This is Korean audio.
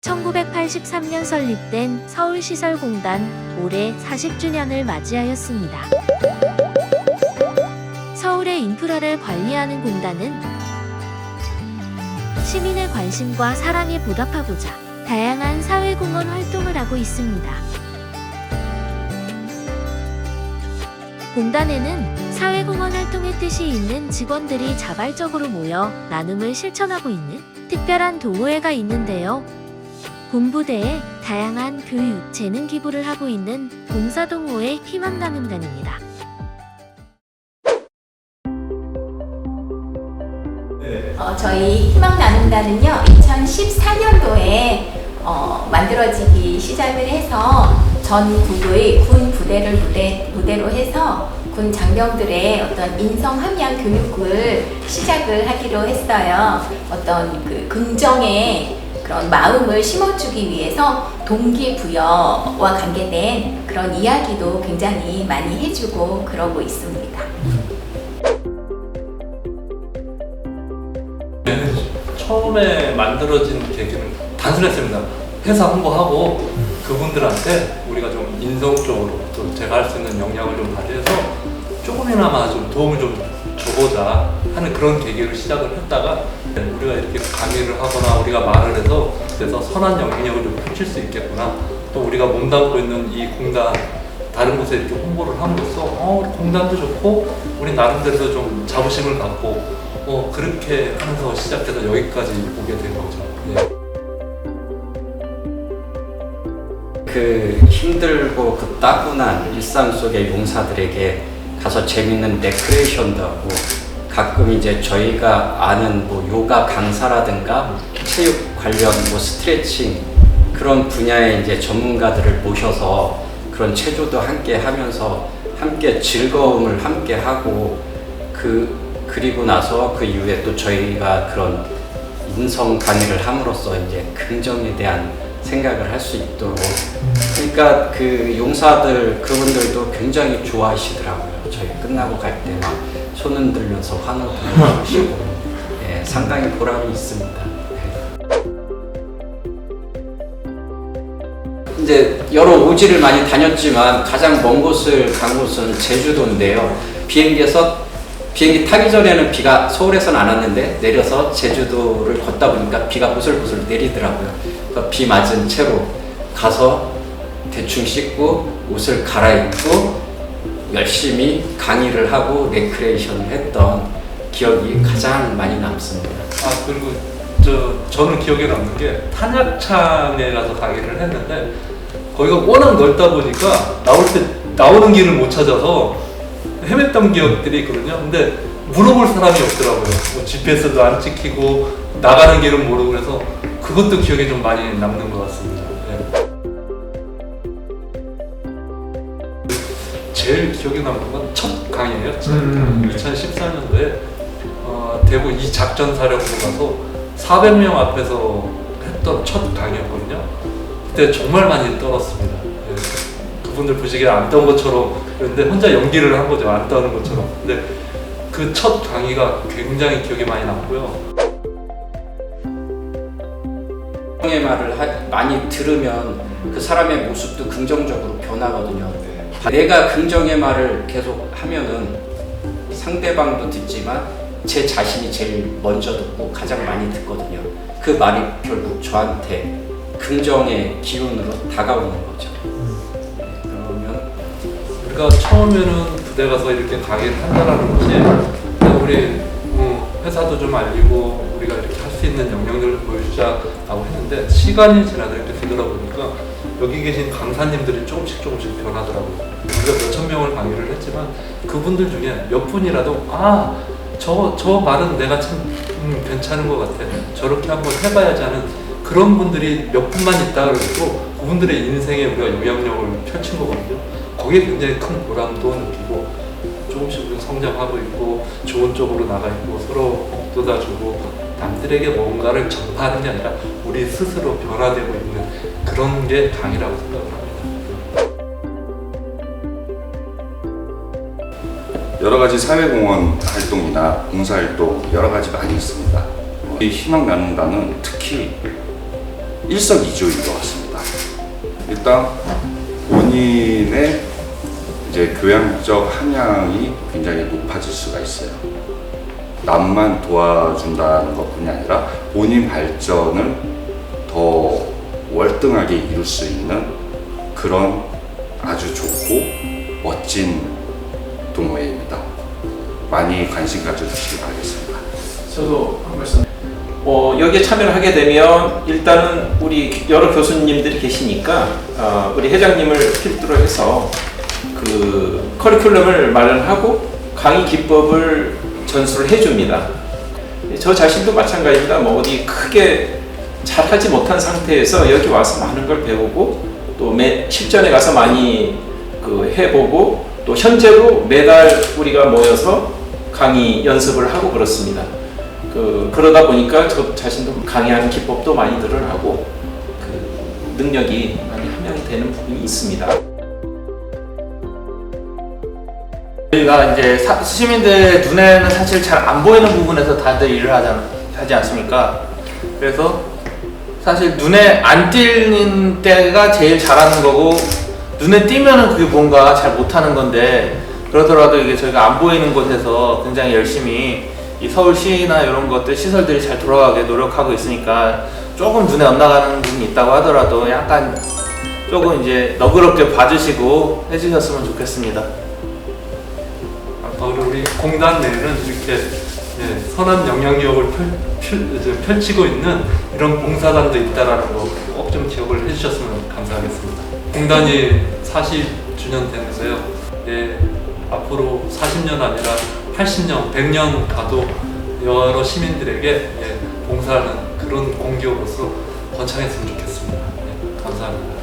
1983년 설립된 서울시설공단 올해 40주년을 맞이하였습니다. 서울의 인프라를 관리하는 공단은 시민의 관심과 사랑에 보답하고자 다양한 사회공헌 활동을 하고 있습니다. 공단에는 사회공헌 활동의 뜻이 있는 직원들이 자발적으로 모여 나눔을 실천하고 있는 특별한 동호회가 있는데요. 본부대에 다양한 교육, 재능 기부를 하고 있는 봉사동호회 희망나눔단입니다. 네. 어, 저희 희망 나눔단은요, 2014년도에 어, 만들어지기 시작을 해서 전 군의 군 부대를 무대, 무대로 해서 군 장병들의 어떤 인성 함양 교육을 시작을 하기로 했어요. 어떤 그 긍정의 그런 마음을 심어주기 위해서 동기부여와 관계된 그런 이야기도 굉장히 많이 해주고 그러고 있습니다. 처음에 만들어진 계기는 단순했습니다. 회사 홍보하고 그분들한테 우리가 좀 인성적으로 또 제가 할 수 있는 역량을 좀 발휘해서 조금이나마 좀 도움을 좀 줘보자 하는 그런 계기를 시작을 했다가 우리가 이렇게 강의를 하거나 우리가 말을 해서 그래서 선한 영향력을 좀 펼칠 수 있겠구나 또 우리가 몸담고 있는 이 공단 다른 곳에 이렇게 홍보를 함으로써 어, 공단도 좋고 우리 나름대로 좀 자부심을 갖고 어, 그렇게 하면서 시작해서 여기까지 오게 된 거죠. 네. 그 힘들고 그 따분한 일상 속의 용사들에게 가서 재밌는 레크레이션도 하고 가끔 이제 저희가 아는 뭐 요가 강사라든가 체육 관련 뭐 스트레칭 그런 분야의 이제 전문가들을 모셔서 그런 체조도 함께 하면서 함께 즐거움을 함께 하고 그 그리고 나서 그 이후에 또 저희가 그런 인성 강의를 함으로써 이제 긍정에 대한 생각을 할 수 있도록 그러니까 그 용사들 그분들도 굉장히 좋아하시더라고요. 저희 끝나고 갈 때막 손 흔 들면서 환호도 해주시고 예, 상당히 보람이 있습니다. 네. 이제 여러 오지를 많이 다녔지만 가장 먼 곳을 간 곳은 제주도인데요. 비행기에서 비행기 타기 전에는 비가 서울에서는 안 왔는데 내려서 제주도를 걷다 보니까 비가 보슬보슬 내리더라고요. 그래서 비 맞은 채로 가서 대충 씻고 옷을 갈아입고 열심히 강의를 하고 레크레이션을 했던 기억이 가장 많이 남습니다. 아 그리고 저 저는 기억에 남는 게 탄약창에 가서 강의를 했는데 거기가 워낙 넓다 보니까 나올 때 나오는 길을 못 찾아서 헤맸던 기억들이 있거든요. 근데 물어볼 사람이 없더라고요. 뭐 GPS도 안 찍히고 나가는 길은 모르고 그래서 그것도 기억에 좀 많이 남는 것 같습니다. 제일 기억에 남는 건 첫 강의예요. 첫 음. 2014년도에 어, 대구 이 작전 사령부 가서 400명 앞에서 했던 첫 강의였거든요. 그때 정말 많이 떨었습니다. 예. 그분들 보시기에 안떤 것처럼 그런데 혼자 연기를 한 거죠. 안 떠는 것처럼. 근데 그 첫 강의가 굉장히 기억에 많이 남고요. 긍정의 말을 하- 많이 들으면 그 사람의 모습도 긍정적으로 변하거든요. 내가 긍정의 말을 계속 하면은 상대방도 듣지만 제 자신이 제일 먼저 듣고 가장 많이 듣거든요. 그 말이 결국 저한테 긍정의 기운으로 다가오는 거죠. 네, 그러면 우리가 처음에는 부대 가서 이렇게 강의를 한다라는 것이 우리 어, 회사도 좀 알리고 우리가 이렇게 할 수 있는 영향력을 보여주자라고 했는데 시간이 지나서 이렇게 되돌아보니까 여기 계신 강사님들이 조금씩 조금씩 변하더라고요. 우리가 몇천 명을 강의를 했지만 그분들 중에 몇 분이라도 아 저 저 말은 내가 참 음, 괜찮은 것 같아. 저렇게 한번 해봐야지 하는 그런 분들이 몇 분만 있다 그래도 그분들의 인생에 우리가 영향력을 펼친 거거든요. 거기에 굉장히 큰 보람도 느끼고 조금씩 성장하고 있고 좋은 쪽으로 나가 있고 서로 복돋아주고 남들에게 뭔가를 전파하는 게 아니라 우리 스스로 변화되고 있는 그런 게 강의라고 생각을 합니다. 여러 가지 사회공헌 활동이나 봉사활동 여러 가지 많이 있습니다. 이 희망나눔단은 특히 일석이조인 것 같습니다. 일단 본인의 이제 교양적 함량이 굉장히 높아질 수가 있어요. 남만 도와준다는 것뿐이 아니라 본인 발전을 더 월등하게 이룰 수 있는 그런 아주 좋고 멋진 동호회입니다. 많이 관심 가져주시기 바라겠습니다. 저도 한 말씀. 어, 여기에 참여를 하게 되면 일단은 우리 여러 교수님들이 계시니까 어, 우리 회장님을 필두로 해서 그 커리큘럼을 마련하고 강의 기법을 전수를 해줍니다. 저 자신도 마찬가지입니다. 뭐 어디 크게 잘하지 못한 상태에서 여기 와서 많은 걸 배우고 또 매, 실전에 가서 많이 그 해보고 또 현재도 매달 우리가 모여서 강의 연습을 하고 그렇습니다. 그 그러다 보니까 저 자신도 강의하는 기법도 많이 늘어나고 그 능력이 많이 함양이 되는 부분이 있습니다. 저희가 이제 사- 시민들 눈에는 사실 잘 안 보이는 부분에서 다들 일을 않- 하지 않습니까? 그래서 사실 눈에 안 띄는 때가 제일 잘하는 거고 눈에 띄면은 그게 뭔가 잘 못하는 건데 그러더라도 이게 저희가 안 보이는 곳에서 굉장히 열심히 이 서울시나 이런 것들 시설들이 잘 돌아가게 노력하고 있으니까 조금 눈에 엇나가는 부분이 있다고 하더라도 약간 조금 이제 너그럽게 봐주시고 해주셨으면 좋겠습니다. 아까 우리 공단 내에는 이렇게 예, 선한 영향력을 펼, 펼, 이제 펼치고 있는 이런 봉사단도 있다라는 거 꼭 좀 기억을 해주셨으면 감사하겠습니다. 공단이 40주년 되는데요. 예, 앞으로 40년 아니라 80년, 100년 가도 여러 시민들에게 예, 봉사하는 그런 공기업으로서 번창했으면 좋겠습니다. 예, 감사합니다.